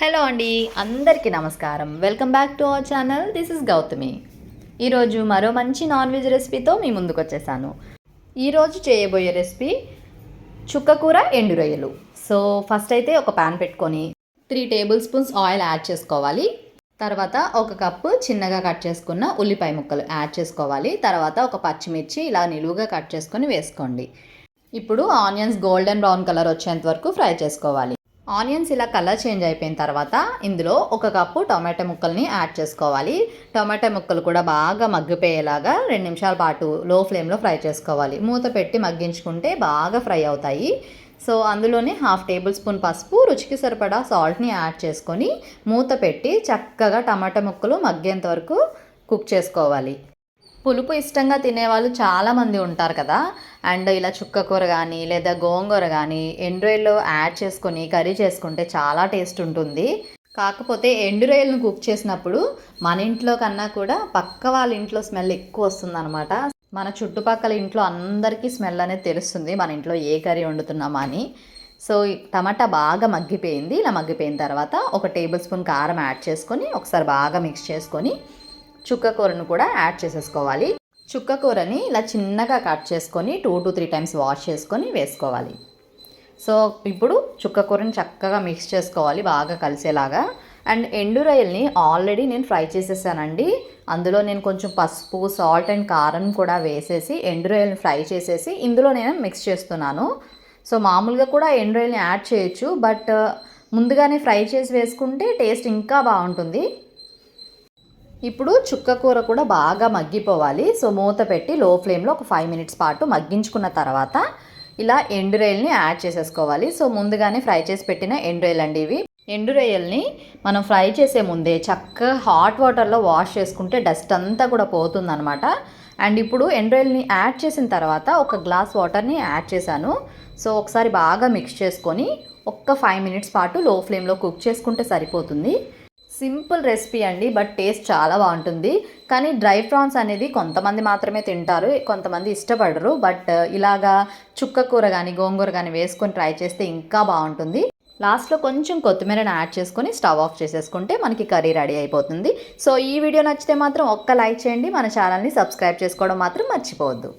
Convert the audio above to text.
Hello అండి అందరికీ నమస్కారం. Welcome back to our channel. This is Gautami. ఈరోజు మరో మంచి నాన్ వెజ్ రెసిపీతో మీ ముందుకు వచ్చేసాను ఈరోజు చేయబోయే రెసిపీ చుక్కకూర ఎండు రొయ్యలు. సో ఫస్ట్ అయితే ఒక పాన్ పెట్టుకొని three tablespoons oil add చేసుకోవాలి. తర్వాత ఒక కప్పు చిన్నగా కట్ చేసుకున్న ఉల్లిపాయ ముక్కలు యాడ్ చేసుకోవాలి. తర్వాత ఒక పచ్చిమిర్చి ఇలా నిలువుగా కట్ చేసుకొని వేసుకోండి. ఇప్పుడు ఆనియన్స్ గోల్డెన్ బ్రౌన్ కలర్ వచ్చేంత వరకు ఫ్రై చేసుకోవాలి. ఆనియన్స్ ఇలా కలర్ చేంజ్ అయిపోయిన తర్వాత ఇందులో ఒక కప్పు టొమాటో ముక్కల్ని యాడ్ చేసుకోవాలి. టొమాటో ముక్కలు కూడా బాగా మగ్గిపోయేలాగా రెండు నిమిషాల పాటు లో ఫ్లేమ్లో ఫ్రై చేసుకోవాలి. మూత పెట్టి మగ్గించుకుంటే బాగా ఫ్రై అవుతాయి. సో అందులోనే హాఫ్ టేబుల్ స్పూన్ పసుపు రుచికి సరిపడా సాల్ట్ని యాడ్ చేసుకొని మూత పెట్టి చక్కగా టమాటా ముక్కలు మగ్గేంత వరకు కుక్ చేసుకోవాలి. పులుపు ఇష్టంగా తినేవాళ్ళు చాలామంది ఉంటారు కదా. అండ్ ఇలా చుక్క కూర కానీ లేదా గోంగూర కానీ ఎండ్రాయిల్లో యాడ్ చేసుకొని కర్రీ చేసుకుంటే చాలా టేస్ట్ ఉంటుంది. కాకపోతే ఎండు రొయ్యలను కుక్ చేసినప్పుడు మన ఇంట్లో కన్నా కూడా పక్క వాళ్ళ ఇంట్లో స్మెల్ ఎక్కువ వస్తుందన్నమాట. మన చుట్టుపక్కల ఇంట్లో అందరికీ స్మెల్ అనేది తెలుస్తుంది మన ఇంట్లో ఏ కర్రీ వండుతున్నామా అని. సో టమాటా బాగా మగ్గిపోయింది. ఇలా మగ్గిపోయిన తర్వాత ఒక టేబుల్ స్పూన్ కారం యాడ్ చేసుకొని ఒకసారి బాగా మిక్స్ చేసుకొని చుక్క కూరను కూడా యాడ్ చేసేసుకోవాలి. చుక్క కూరని ఇలా చిన్నగా కట్ చేసుకొని two to three times wash చేసుకొని వేసుకోవాలి. సో ఇప్పుడు చుక్క కూరని చక్కగా మిక్స్ చేసుకోవాలి బాగా కలిసేలాగా. అండ్ ఎండు రొయ్యల్ని ఆల్రెడీ నేను ఫ్రై చేసేసానండి. అందులో నేను కొంచెం పసుపు సాల్ట్ అండ్ కారం కూడా వేసేసి ఎండు రొయ్యల్ని ఫ్రై చేసేసి ఇందులో నేను మిక్స్ చేస్తున్నాను. సో మామూలుగా కూడా ఎండు రొయ్యల్ని యాడ్ చేయొచ్చు బట్ ముందుగానే ఫ్రై చేసి వేసుకుంటే టేస్ట్ ఇంకా బాగుంటుంది. ఇప్పుడు చుక్క కూర కూడా బాగా మగ్గిపోవాలి. సో మూత పెట్టి లో ఫ్లేమ్లో ఒక ఫైవ్ మినిట్స్ పాటు మగ్గించుకున్న తర్వాత ఇలా ఎండురొయ్యల్ని యాడ్ చేసేసుకోవాలి. సో ముందుగానే ఫ్రై చేసి పెట్టిన ఎండురొయ్యలు అండి ఇవి. ఎండు రొయ్యల్ని మనం ఫ్రై చేసే ముందే చక్కగా హాట్ వాటర్లో వాష్ చేసుకుంటే డస్ట్ అంతా కూడా పోతుందనమాట అండ్ ఇప్పుడు ఎండ్రాయిల్ని యాడ్ చేసిన తర్వాత ఒక గ్లాస్ వాటర్ని యాడ్ చేశాను. సో ఒకసారి బాగా మిక్స్ చేసుకొని ఒక్క ఫైవ్ మినిట్స్ పాటు లో ఫ్లేమ్లో కుక్ చేసుకుంటే సరిపోతుంది. సింపుల్ రెసిపీ అండి బట్ టేస్ట్ చాలా బాగుంటుంది. కానీ డ్రై ప్రాన్స్ అనేది కొంతమంది మాత్రమే తింటారు కొంతమంది ఇష్టపడరు. బట్ uh, ఇలాగా చుక్క కూర కానీ గోంగూర కానీ వేసుకొని ట్రై చేస్తే ఇంకా బాగుంటుంది. లాస్ట్లో కొంచెం కొత్తిమీరని యాడ్ చేసుకొని స్టవ్ ఆఫ్ చేసేసుకుంటే మనకి కర్రీ రెడీ అయిపోతుంది. సో ఈ వీడియో నచ్చితే మాత్రం ఒక్క లైక్ చేయండి. మన ఛానల్ని సబ్స్క్రైబ్ చేసుకోవడం మాత్రం మర్చిపోవద్దు.